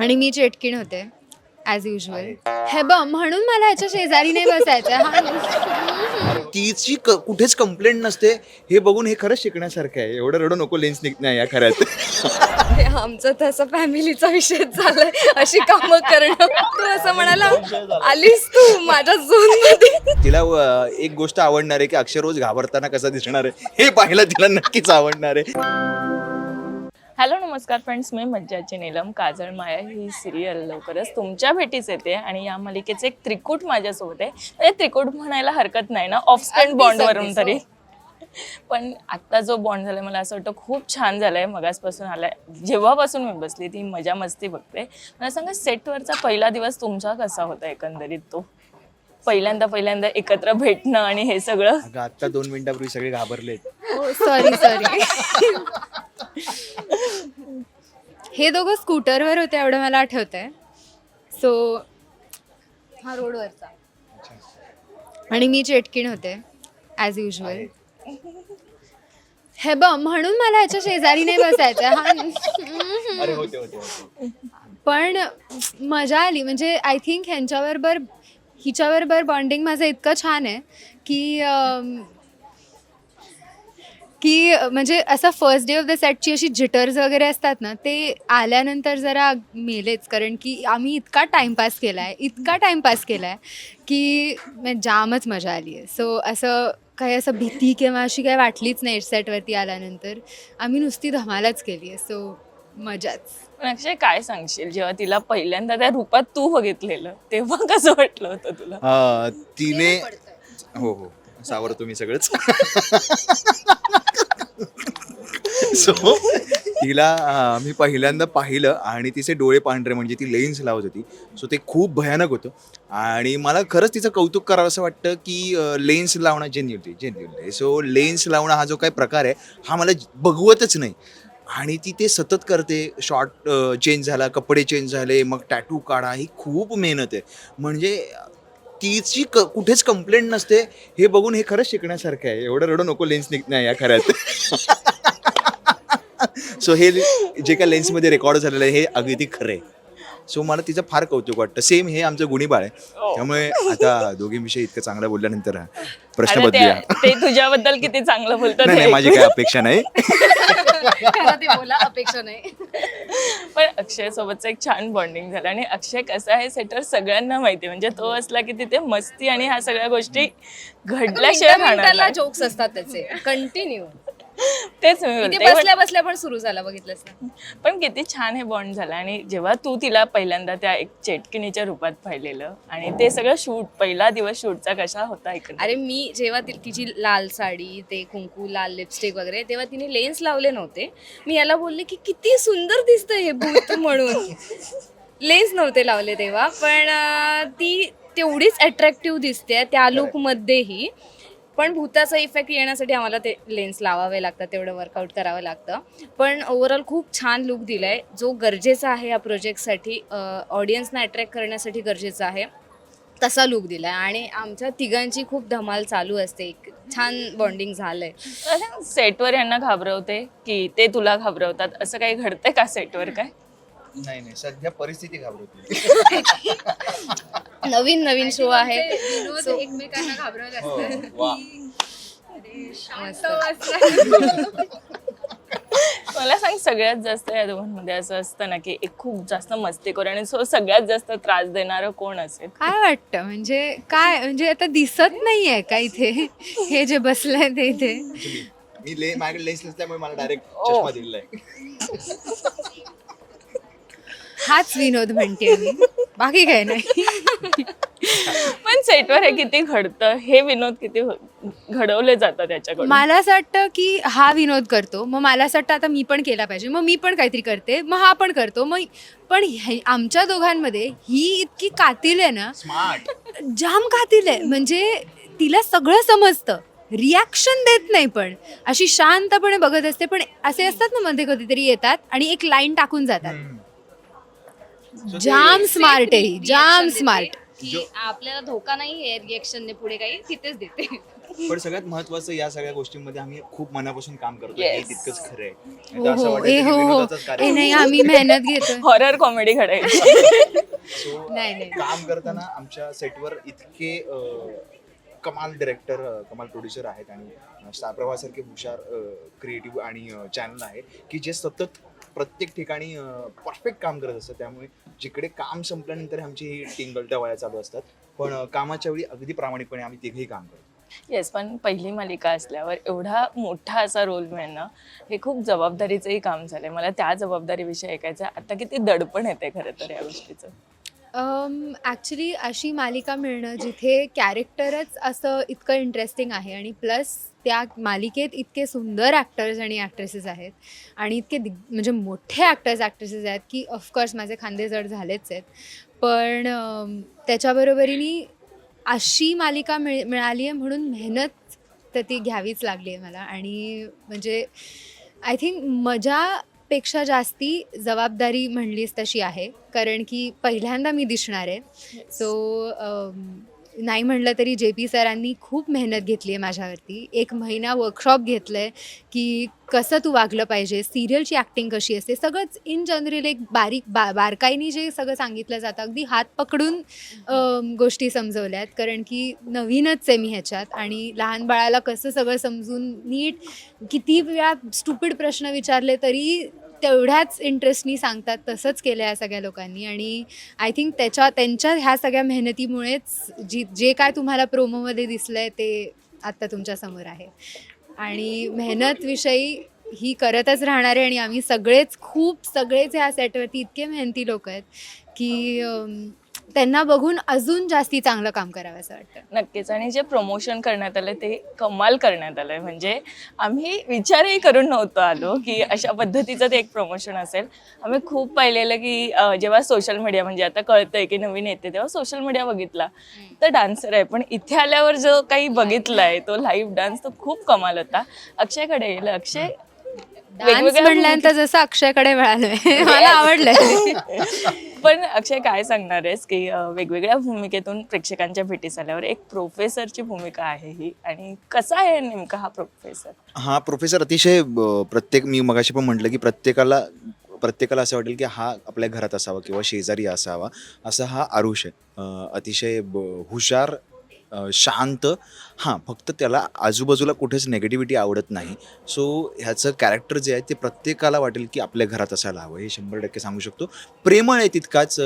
आणि मी चेटकीण होते as usual हे ब म्हणून मला ह्याच्या शेजारी नाही बसायचं. हा. तिची क- कुठेच कंप्लेंट नसते. हे बघून हे खरंच शिकण्यासारखं आहे. एवढं रडू नको लेन्स नाही या खऱ्यात. हे आमचं तसं फॅमिलीचा विषय झालाय अशी कामं करणं. तू असं म्हणाला आलीस तू माझ्या झोनमध्ये तिला अ, एक गोष्ट आवडणार आहे की अक्षर रोज घाबरताना कसा दिसणार आहे हे पाहायला तिला नक्कीच आवडणार आहे. हॅलो नमस्कार फ्रेंड्स. मी मज्जाची नीलम. काजळ माया ही सिरियल लवकरच तुमच्या भेटीस येते आणि या मालिकेचे एक त्रिकूट माझ्यासोबत आहे. म्हणजे त्रिकूट म्हणायला हरकत नाही ना? ऑफ स्क्रीन अगदीच, बॉन्डवरून तरी. हो. पण आत्ता जो बॉन्ड झालाय मला असं वाटतं खूप छान झालाय. मगासपासून आलाय. जेव्हापासून मी बसली ती मजा मस्ती बघते. मला सांगा सेटवरचा पहिला दिवस तुमचा कसा होता एकंदरीत तो? पहिल्यांदा पहिल्यांदा एकत्र भेटणं आणि हे सगळं? अगं आत्ता दोन मिनिटापूर्वी सगळे घाबरलेत. सॉरी सॉरी हे दोघं स्कूटरवर होते एवढं मला आठवत आहे सो हा रोडवरचा. आणि मी चेटकीण होते ॲज युजल हे ब म्हणून मला ह्याच्या शेजारी नाही बसायचं. हा. अरे होते होते होते. पण मजा आली. म्हणजे आय थिंक ह्यांच्याबरोबर हिच्याबरोबर बॉन्डिंग माझं इतकं छान आहे की की म्हणजे असं फर्स्ट डे ऑफ द सेटची अशी जिटर्स वगैरे असतात ना ते आल्यानंतर जरा मेलेच. कारण की आम्ही इतका टाईमपास केला आहे इतका टाईमपास केला आहे की म्हणजे जामच मजा आली आहे. सो असं काही असं भीती किंवा अशी काही वाटलीच नाही सेटवरती आल्यानंतर. आम्ही नुसती धमालच केली आहे. सो मजाच. पण अक्षय काय सांगशील? जेव्हा तिला पहिल्यांदा त्या रूपात तू बघितलेलं तेव्हा कसं वाटलं होतं तुला? अ, तिने हो हो. सावर तुम्ही सगळंच. सो तिला मी पहिल्यांदा पाहिलं आणि तिचे डोळे पांढरे म्हणजे ती लेन्स लावत होती. सो ते खूप भयानक होतं. आणि मला खरंच तिचं कौतुक करावं असं वाटतं की लेन्स लावणं जेन्युअली जेन्युअली सो लेन्स लावणं हा जो काही प्रकार आहे हा मला बघवतच नाही. आणि ती ते सतत करते. शॉर्ट चेंज झाला कपडे चेंज झाले मग टॅटू काढा ही खूप मेहनत आहे. म्हणजे तिची क कुठेच कंप्लेंट नसते. हे बघून हे खरंच शिकण्यासारखं आहे. एवढं रडू नको लेन्स निघ नाही या खऱ्यात. सो हे जे काय लेन्समध्ये रेकॉर्ड झालेलं आहे हे अगदी खरं आहे. सो मला तिचं फार कौतुक वाटतं. सेम हे आमचं गुणीबाळ आहे. त्यामुळे आता दोघींविषयी इतकं चांगलं बोलल्यानंतर प्रश्न बदलूया ते ते तुझ्याबद्दल किती चांगलं बोलतात नाही हे नाही माझी. काही अपेक्षा नाही. खरं ते बोला अपेक्षा नाही. पण अक्षय सोबतचं एक छान बॉन्डिंग झालं. आणि अक्षय कसा आहे सेटर सगळ्यांना माहिती. म्हणजे तो असला की तिथे मस्ती आणि ह्या सगळ्या गोष्टी घडल्याशिवाय राहणार. जोक्स असतात त्याचे. कंटिन्यू तेच मी बोलते. बसल्या बसल्या पण सुरू झाला बघितलंस ना. पण किती छान हे बॉन्ड झालं आणि जेव्हा तू तिला पहिल्यांदा त्या एक चेटकिनीच्या रूपात पाहिलेलं आणि ते सगळं शूट पहिला दिवस शूटचा कसा होता ऐकून अरे मी जेव्हा ती- तिची लाल साडी ते कुंकू लाल लिपस्टिक वगैरे तेव्हा तिने लेन्स लावले नव्हते. मी याला बोलले की किती सुंदर दिसतं हे भूत म्हणून. लेन्स नव्हते लावले तेव्हा पण अं, ती तेवढीच अट्रॅक्टिव्ह दिसते त्या लुकमध्येही पण भूताचा इफेक्ट येण्यासाठी आम्हाला ते लेन्स लावावे लागतात तेवढं वर्कआउट करावं लागतं. पण ओव्हरऑल खूप छान लुक दिलाय. जो गरजेचा आहे या प्रोजेक्टसाठी ऑडियन्सना अट्रॅक्ट करण्यासाठी गरजेचा आहे तसा लुक दिलाय. आणि आमच्या तिघांची खूप धमाल चालू असते. एक छान बॉन्डिंग झालंय. सेटवर यांना घाबरवते की ते तुला घाबरवतात? असं काही घडतंय का सेटवर काय? नाही नाही. सध्या परिस्थिती घाबरत नवीन नवीन शो आहे So, एकमेकांना घाबरत हो, वा. मला सांग सगळ्यात जास्त या दोघांमध्ये असं असतं ना की एक खूप जास्त मस्तीखोर आणि सो सगळ्यात जास्त त्रास देणारं कोण असेल? काय वाटतं? म्हणजे काय म्हणजे आता दिसत नाहीये का इथे? हे जे बसलंय ते इथे? मी ले माझ्याकडे लेन्स नसल्यामुळे मला डायरेक्ट ओ. चष्मा दिलेला आहे. हाच विनोद म्हणते मी. बाकी काय नाही. पण सेटवर हे किती घडतं हे विनोद किती घडवले जातात त्याच्याकडून मला असं वाटतं की हा विनोद करतो मग मला असं वाटतं आता मी पण केला पाहिजे मग मी पण काहीतरी करते मग हा पण करतो मग पण हे- आमच्या दोघांमध्ये ही इतकी कातील आहे ना. स्मार्ट जाम कातील आहे. म्हणजे तिला सगळं समजतं. रिॲक्शन देत नाही पण. अशी शांतपणे बघत असते पण असे असतात ना मध्ये कधीतरी येतात आणि एक लाईन टाकून जातात. जाम स्मार्ट आहे ही, जाम स्मार्ट की आपल्याला धोका नाही आहे रिएक्शनने पुढे काही तिथेच देते. पण सगळ्यात महत्वाचं या सगळ्या गोष्टींमध्ये आम्ही खूप मनापासून काम करतो हे Yes. तितकंच खरं आहे. हो असं हो. ए हो हो विनोदाचाच ए कार्यक्रम नाही आम्ही मेहनत घेतोय. हॉरर कॉमेडी घडायची नाही, नाही. काम करताना आमच्या सेटवर इतके अं, कमाल डिरेक्टर कमाल प्रोड्युसर आहेत आणि स्टार प्रवाहासारखे हुशार क्रिएटिव्ह आणि चॅनल आहे की जे सतत प्रत्येक ठिकाणी परफेक्ट काम करत असतात. त्यामुळे जिकडे काम संपल्यानंतर आमची ही टिंगलट्या वया चालू असतात. पण कामाच्या वेळी अगदी प्रामाणिकपणे आम्ही तिघेही काम करतो. येस पण पहिली मालिका असल्यावर एवढा मोठा असा रोल मिळणं हे खूप जबाबदारीचंही काम झालंय. मला त्या जबाबदारीविषयी ऐकायचं आहे. आता किती दडपण येते खरं तर या गोष्टीचं. ॲक्च्युली अशी मालिका मिळणं जिथे कॅरेक्टरच असं इतकं इंटरेस्टिंग आहे आणि प्लस त्या मालिकेत इतके सुंदर ॲक्टर्स आणि ॲक्ट्रेसेस आहेत. आणि इतके दिग म्हणजे मोठे ॲक्टर्स ॲक्ट्रेसेस आहेत की ऑफकोर्स माझे खांदे जड झालेच आहेत. पण त्याच्याबरोबरीने अशी मालिका मिळ मिळाली आहे म्हणून मेहनत तर ती घ्यावीच लागली आहे मला. आणि म्हणजे आय थिंक मजापेक्षा जास्ती जबाबदारी म्हणलीस तशी आहे. कारण की पहिल्यांदा मी दिसणार आहे. सो नाही म्हणलं तरी जे पी सरांनी खूप मेहनत घेतली आहे माझ्यावरती. एक महिना वर्कशॉप घेतलं आहे की कसं तू वागलं पाहिजे सिरियलची ॲक्टिंग कशी असते सगळंच इन जनरल एक बारीक बा बारकाईने जे सगळं सांगितलं जातं अगदी हात पकडून गोष्टी समजवल्या आहेत कारण की नवीनच आहे मी ह्याच्यात आणि लहान बाळाला कसं सगळं समजून नीट किती वेळा स्टुपिड प्रश्न विचारले तरी तेवढ्याच इंटरेस्टनी सांगतात तसंच केलं या सगळ्या लोकांनी. आणि आय थिंक त्याच्या त्यांच्या ह्या सगळ्या मेहनतीमुळेच जी जे काय तुम्हाला प्रोमोमध्ये दिसलं आहे ते आत्ता तुमच्यासमोर आहे. आणि मेहनतविषयी ही करतच राहणार आहे आणि आम्ही सगळेच खूप सगळेच ह्या सेटवरती इतके मेहनती लोक आहेत की त्यांना बघून अजून जास्ती चांगलं काम करावं असं वाटतं. नक्कीच. आणि जे प्रमोशन करण्यात आलं ते कमाल करण्यात आलंय. म्हणजे आम्ही विचारही करून नव्हतो आलो की अशा पद्धतीचं ते एक प्रमोशन असेल. आम्ही खूप पाहिलेलं की अं, जेव्हा सोशल मीडिया म्हणजे आता कळतंय की नवीन येते तेव्हा सोशल मीडिया बघितला. तर डान्सर आहे. पण इथे आल्यावर जो काही बघितलाय तो लाईव्ह डान्स तो खूप कमाल होता. अक्षयकडे येईल. अक्षय डान्स वेगवेगळ्या म्हणल्यानंतर जसं अक्षयकडे मिळालोय. मला आवडलंय. पण अक्षय काय सांगणार आहेस की अं, वेगवेगळ्या भूमिकेतून प्रेक्षकांच्या भेटीस आल्यावर एक प्रोफेसरची भूमिका आहे ही. आणि कसा आहे नेमका हा प्रोफेसर हा प्रोफेसर अतिशय ब- प्रत्येक मी मगाशी पण म्हटलं की प्रत्येकाला प्रत्येकाला असं वाटेल की हा आपल्या घरात असावा किंवा शेजारी असावा. असा हा आरुष आहे. अं, अतिशय ब- हुशार शांत. हां फक्त त्याला आजूबाजूला कुठेच नेगेटिव्हिटी आवडत नाही. सो ह्याचं कॅरेक्टर जे आहे ते प्रत्येकाला वाटेल की आपल्या घरात असायला हवं. हे शंभर टक्के सांगू शकतो. प्रेमळ आहे तितकाच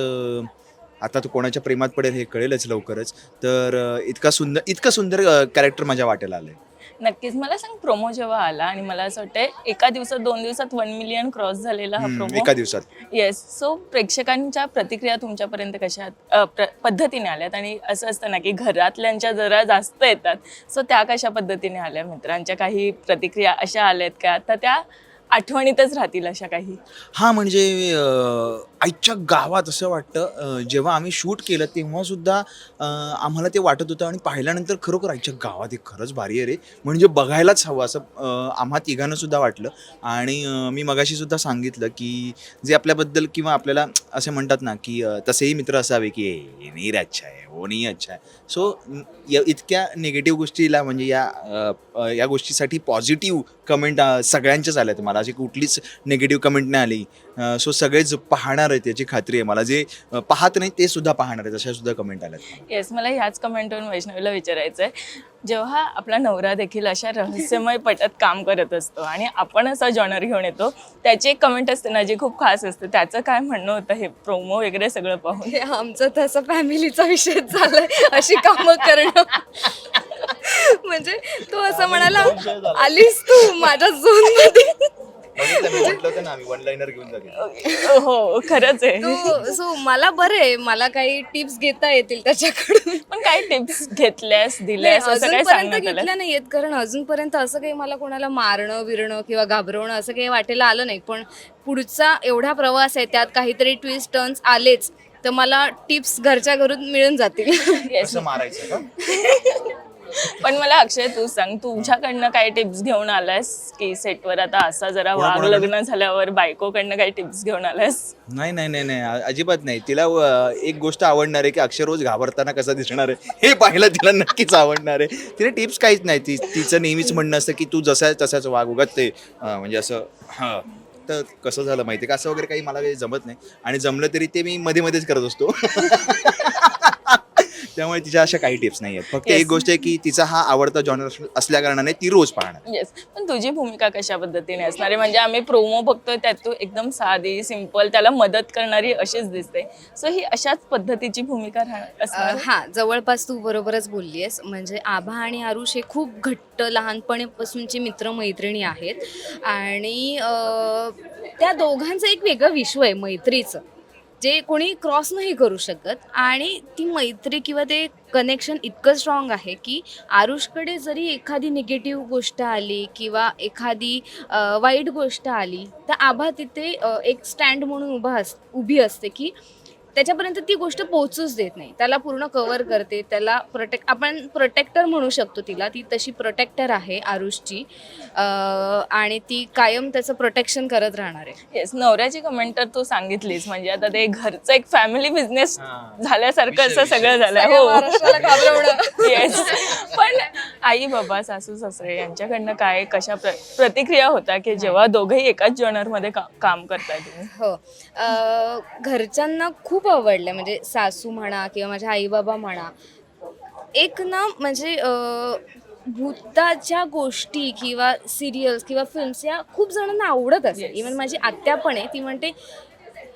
आता तो कोणाच्या प्रेमात पडेल हे कळेलच लवकरच. तर इतका सुंदर इतकं सुंदर कॅरेक्टर माझ्या वाटेला आलं आहे नक्कीच. मला सांग प्रोमो जेव्हा आला आणि मला असं वाटतंय एका दिवसात दोन दिवसात वन मिलियन क्रॉस झालेला हा हम्म, प्रोमो एका दिवसात. येस सो प्रेक्षकांच्या प्रतिक्रिया तुमच्यापर्यंत कशा अ, प्र- पद्धतीने आल्यात? आणि असं असतं ना की घरातल्यांच्या जरा जास्त येतात. सो त्या कशा पद्धतीने आल्या मित्रांच्या? काही प्रतिक्रिया अशा आल्यात का? तर त्या आठवणीतच राहतील अशा काही. हा म्हणजे अं, आईच्या गावात असं वाटतं जेव्हा आम्ही शूट केलं तेव्हा सुद्धा आम्हाला ते वाटत होतं आणि पाहिल्यानंतर खरोखर आईच्या गावात हे खरंच भारी आहे रे. म्हणजे बघायलाच हवं असं आम्हा तिघांना सुद्धा वाटलं. आणि मी मगाशी सुद्धा सांगितलं की जे आपल्याबद्दल किंवा आपल्याला असे म्हणतात ना की तसेही मित्र असावे की "ए, नाही रे अच्छा आहे हो नाही अच्छा आहे. सो इतक्या निगेटिव्ह गोष्टीला म्हणजे या या गोष्टीसाठी पॉझिटिव्ह कमेंट सगळ्यांच्याच आल्यात मला अशी कुठलीच निगेटिव्ह कमेंट नाही आली. सो सगळेच पाहणार आहेत याची खात्री आहे. मला जे पाहत नाही ते सुद्धा पाहणार आहेत अशा सुद्धा कमेंट आल्यात. येस मला ह्याच कमेंटवरून वैष्णवीला विचारायचं आहे जेव्हा आपला नवरा देखील अशा रहस्यमय पटात काम करत असतो आणि आपण असा जॉनर घेऊन येतो त्याची एक कमेंट असते ना जी खूप खास असते. त्याचं काय म्हणणं होतं हे प्रोमो वगैरे सगळं पाहून? हे आमचं तसं फॅमिलीचा विषय झालाय अशी कामं करणं. म्हणजे तो असं म्हणाला आलीस तू माझ्या झोनमध्ये. म्हटलं होतं ना आम्ही वन लाईनर घेऊन जाऊ हो खरंच आहे. तो सो मला बरं आहे मला काही टिप्स घेता येतील त्याच्याकडून. पण काय टिप्स घेतल्यास नाही, दिल्यास असं काय अजूनपर्यंत सांगण्यात आलं घेतल्या नाहीयेत कारण अजूनपर्यंत असं काही मला कोणाला मारणं बिरणं किंवा घाबरवणं असं काही वाटेला आलं नाही. पण पुढचा एवढा प्रवास आहे त्यात काहीतरी ट्विस्ट टर्न्स आलेच तर मला टिप्स घरच्या घरून मिळून जातील. असं मारायचं का? पण मला अक्षय तू सांग तुझ्याकडनं काय टिप्स घेऊन आलायस की सेटवर आता असा जरा वाघ? लग्न झाल्यावर बायकोकडनं काय टिप्स घेऊन आलायस? नाही नाही नाही नाही अ- अजिबात नाही. तिला अ, एक गोष्ट आवडणार आहे की अक्षर रोज घाबरताना कसा दिसणार आहे हे पाहायला तिला नक्कीच आवडणार आहे. तिने टिप्स काहीच नाही. ती तिचं नेहमीच म्हणणं असतं की तू जसा आहे तसाच वाग उगत ते अ, म्हणजे असं हां. तर कसं झालं माहिती का? असं वगैरे काही मला काही जमत नाही. आणि जमलं तरी ते मी मध्ये मध्येच करत असतो. त्यामुळे तिच्या अशा काही टिप्स नाही आहेत. फक्त Yes. एक गोष्ट आहे की तिचा हा आवडता जॉनर असल्या कारणाने ती रोज पाहणार. येस पण तुझी भूमिका कशा पद्धतीने असणार आहे? म्हणजे आम्ही प्रोमो बघतोय त्यात तू एकदम साधी सिंपल त्याला मदत करणारी अशीच दिसते. सो ही अशाच पद्धतीची भूमिका राहणार अ, असणार हा जवळपास तू बरोबरच बोललीस म्हणजे आभा आणि आरुष हे खूप घट्ट लहानपणीपासूनचे मित्रमैत्रिणी आहेत. आणि अ, त्या दोघांचं एक वेगळं विश्व आहे मैत्रीचं. जे कोणी क्रॉस नाही करू शकत. आणि ती मैत्री किंवा ते कनेक्शन इतकं स्ट्रॉंग आहे की आरुषकडे जरी एखादी निगेटिव्ह गोष्ट आली किंवा एखादी वाईट गोष्ट आली तर आभा तिथे एक स्टँड म्हणून उभा अस उभी असते की त्याच्यापर्यंत ती गोष्ट पोहोचूच देत नाही. त्याला पूर्ण कव्हर करते. त्याला प्रोटेक्ट आपण प्रोटेक्टर म्हणू शकतो तिला. ती तशी प्रोटेक्टर आहे आरुषची. आणि ती कायम त्याचं प्रोटेक्शन करत राहणार आहे. येस नवऱ्याची कमेंट तर तू सांगितलीस. म्हणजे आता ते घरचं एक फॅमिली बिझनेस झाल्यासारखं असं सगळं झालंय. हो. येस पण आई बाबा सासू सासरे यांच्याकडनं काय कशा प्र- प्रतिक्रिया होता की जेव्हा दोघेही एकाच जॉनरमध्ये का- काम करताय तुम्ही? हो. घरच्यांना खूप आवडलं. म्हणजे सासू म्हणा किंवा माझ्या आई बाबा म्हणा. एक ना म्हणजे भूताच्या गोष्टी किंवा सिरियल्स किंवा फिल्म्स या खूप जणांना आवडत असेल. Yes. इवन माझी आत्या पण आहे. ती म्हणते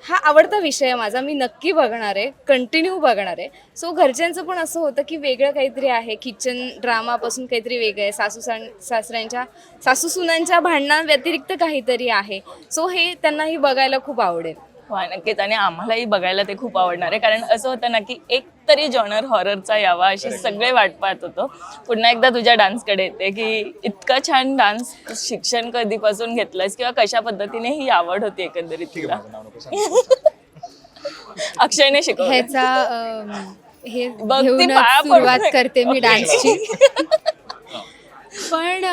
हा आवडता विषय आहे माझा. मी नक्की बघणार आहे. कंटिन्यू बघणार आहे. सो घरच्यांचं पण असं होतं की वेगळं काहीतरी आहे. किचन ड्रामापासून काहीतरी वेगळं आहे. सासू साण सासऱ्यांच्या सासू सुनांच्या भांडणांव्यतिरिक्त काहीतरी आहे. सो हे त्यांनाही बघायला खूप आवडेल. नक्कीच. आणि आम्हालाही बघायला ते खूप आवडणार आहे. कारण असं होतं ना की एक तरी जॉनर हॉररचा यावा अशी सगळे वाट पाहत होतो. पुन्हा एकदा तुझ्या डान्सकडे येते की इतका छान डान्स शिक्षण कधीपासून घेतलंयस किंवा कशा पद्धतीने ही आवड होती एकंदरीत तुला? अक्षयने शिकवलं अम, हे बघ, पाया सुरुवात. करते मी डान्सची पण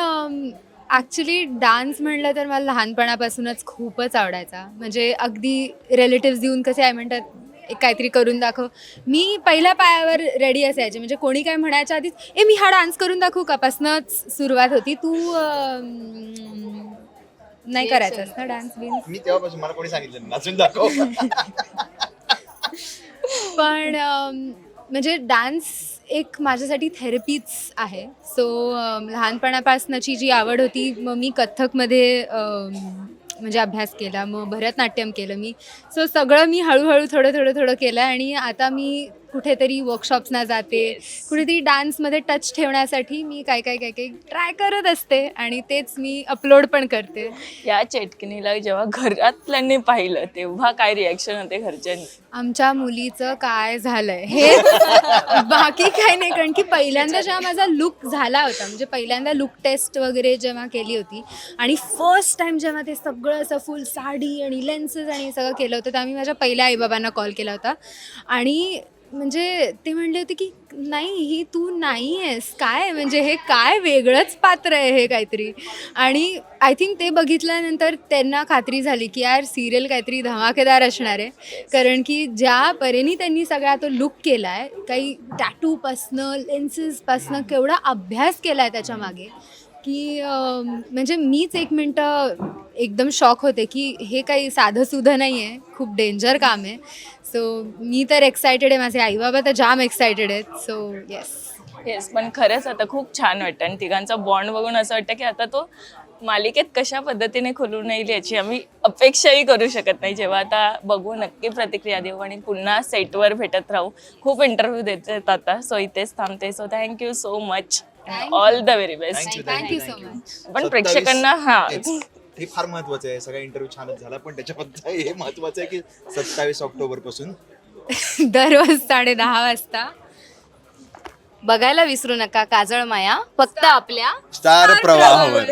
ॲक्च्युली डान्स म्हटलं तर मला लहानपणापासूनच खूपच आवडायचा. म्हणजे अगदी रिलेटिव्स येऊन कसे आहे म्हणतात एक काहीतरी करून दाखव. मी पहिल्या पायावर रेडी असायचे. म्हणजे कोणी काय म्हणायच्या आधीच ए मी हा डान्स करून दाखवू का? पासनंच सुरुवात होती. तू नाही करायचास ना डान्स बिन्स मी तेव्हापासून मला कोणी सांगितलं नाचून दाखव. पण म्हणजे डान्स एक माझ्यासाठी थेरपीच आहे. सो लहानपणापासूनची जी आवड होती मग मी कथ्थकमध्ये म्हणजे अभ्यास केला मग भरतनाट्यम केलं मी. सो सगळं मी हळूहळू थोडं थोडं थोडं केलं आणि आता मी कुठेतरी वर्कशॉप्सना जाते. कुठेतरी डान्समध्ये टच ठेवण्यासाठी मी काय काय काय काय ट्राय करत असते आणि तेच मी अपलोड पण करते. या चेटकिनीला जेव्हा घरातल्यांनी पाहिलं तेव्हा काय रिॲक्शन होते घरच्यांनी? आमच्या मुलीचं काय झालंय? हे बाकी काय नाही कारण की पहिल्यांदा जेव्हा माझा लुक झाला होता म्हणजे पहिल्यांदा लुक टेस्ट वगैरे जेव्हा केली होती आणि फर्स्ट टाइम जेव्हा ते सगळं असं फुल साडी आणि लेन्सेस आणि सगळं केलं होतं तेव्हा मी माझ्या पहिल्या आईबाबांना कॉल केला होता. आणि म्हणजे ते म्हणले होते की नाही ही तू नाही आहेस काय? म्हणजे हे काय वेगळंच पात्र आहे हे काहीतरी. आणि आय थिंक ते बघितल्यानंतर त्यांना खात्री झाली की यार सिरियल काहीतरी धमाकेदार असणार आहे. कारण की ज्या परेने त्यांनी सगळा तो लुक केला आहे काही टॅटूपासनं लेन्सेसपासनं केवढा अभ्यास केला आहे त्याच्यामागे की म्हणजे मीच एक मिनटं एकदम शॉक होते की हे काही साधंसुधं नाही आहे खूप डेंजर काम आहे. सो मी तर एक्सायटेड आहे माझे आईबाबा तर जाम एक्सायटेड आहेत. सो येस येस पण खरंच आता खूप छान वाटतं. आणि तिघांचा बॉन्ड बघून असं वाटतं की आता तो मालिकेत कशा पद्धतीने खुलून येईल याची आम्ही अपेक्षाही करू शकत नाही. जेव्हा आता बघू नक्की प्रतिक्रिया देऊ आणि पुन्हा सेटवर भेटत राहू. खूप इंटरव्ह्यू देतात आता. सो इथेच थांबते. So thank you so much all the very best Thank you, thank you so much पण प्रेक्षकांना हा. तेच. हे फार महत्वाचं आहे. सगळा इंटरव्ह्यू छानच झाला पण त्याच्याबद्दल हे महत्वाचं आहे की सत्तावीस ऑक्टोबरपासून. दररोज साडे दहा वाजता. बघायला विसरू नका काजळ माया. फक्त आपल्या स्टार प्रवाहावर.